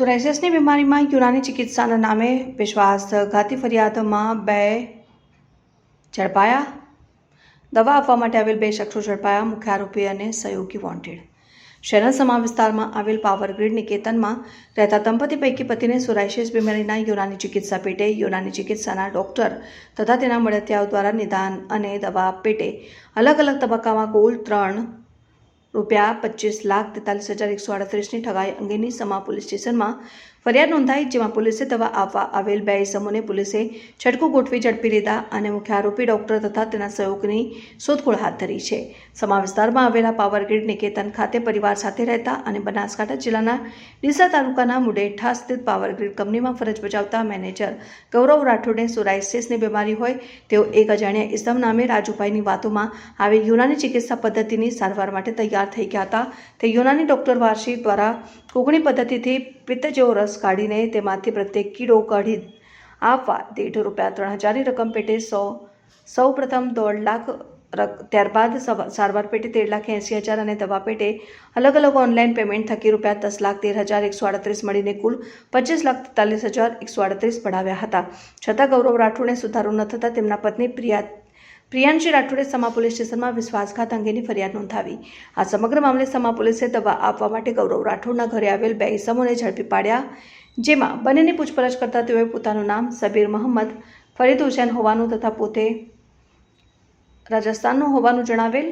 સોરાયસિસની બીમારીમાં યુનાની ચિકિત્સાના નામે વિશ્વાસઘાતી ફરિયાદમાં બે ઝડપાયા. દવા આપવા માટે આવેલ બે શખ્સો ઝડપાયા, મુખ્ય આરોપી અને સહયોગી વોન્ટેડ. શહેરના સમા વિસ્તારમાં આવેલ પાવર ગ્રીડ નિકેતનમાં રહેતા દંપતી પૈકી પતિને સોરાયસિસ બીમારીના યુનાની ચિકિત્સા પેટે યુનાની ચિકિત્સાના ડોક્ટર તથા તેના મળતિયાઓ દ્વારા નિદાન અને દવા પેટે અલગ અલગ તબક્કામાં કુલ ત્રણ રૂપિયા પચીસ લાખ તેતાલીસ હજાર એકસો આડત્રીસની ઠગાઈ અંગેની સમા પોલીસ સ્ટેશનમાં ફરિયાદ નોંધાઈ, જેમાં પોલીસે દવા આપવા આવેલ બે ઇસમોને પોલીસે છટકું ગોઠવી ઝડપી લીધા અને મુખ્ય આરોપી ડોક્ટર તથા તેના સહયોગની શોધખોળ હાથ ધરી છે. સમા વિસ્તારમાં આવેલા પાવર ગ્રીડ નિકેતન ખાતે પરિવાર સાથે રહેતા અને બનાસકાંઠા જિલ્લાના ડીસા તાલુકાના મુડેઠા સ્થિત પાવર ગ્રીડ કંપનીમાં ફરજ બજાવતા મેનેજર ગૌરવ રાઠોડને સોરાઇસિસની બીમારી હોય તેઓ એક અજાણ્યા ઇસમ નામે રાજુભાઈની વાતોમાં આવી યુનાની ચિકિત્સા પદ્ધતિની સારવાર માટે તૈયાર થઈ ગયા હતા. તે યુનાની ડૉક્ટર વારસી દ્વારા કોકણી પદ્ધતિથી પિત્ત જેવો રસ કાઢીને તેમાંથી પ્રત્યેક કીડો કાઢી આપવા દેઢ રૂપિયા ત્રણ હજારની રકમ પેટે સો, સૌ પ્રથમ દોઢ લાખ ત્યારબાદ સારવાર પેટે તેર લાખ એંસી હજાર અને દવા પેટે અલગ અલગ ઓનલાઈન પેમેન્ટ થકી રૂપિયા દસ લાખ તેર હજાર એકસો આડત્રીસ મળીને કુલ પચીસ લાખ તેતાલીસ હજાર એકસો આડત્રીસ પડાવ્યા હતા. છતાં ગૌરવ રાઠોડને સુધારો ન થતાં તેમના પત્ની પ્રિયા પ્રિયાંશી રાઠોડે સમા પોલીસ સ્ટેશનમાં વિશ્વાસઘાત અંગેની ફરિયાદ નોંધાવી. આ સમગ્ર મામલે સમા પોલીસે દવા આપવા માટે ગૌરવ રાઠોડના ઘરે આવેલ બે ઇસમોને ઝડપી પાડ્યા. જેમાં બંનેની પૂછપરછ કરતા તેઓએ પોતાનું નામ સબીર મહંમદ, ફરીદ હુસેન હોવાનું તથા પોતે રાજસ્થાનનું હોવાનું જણાવેલ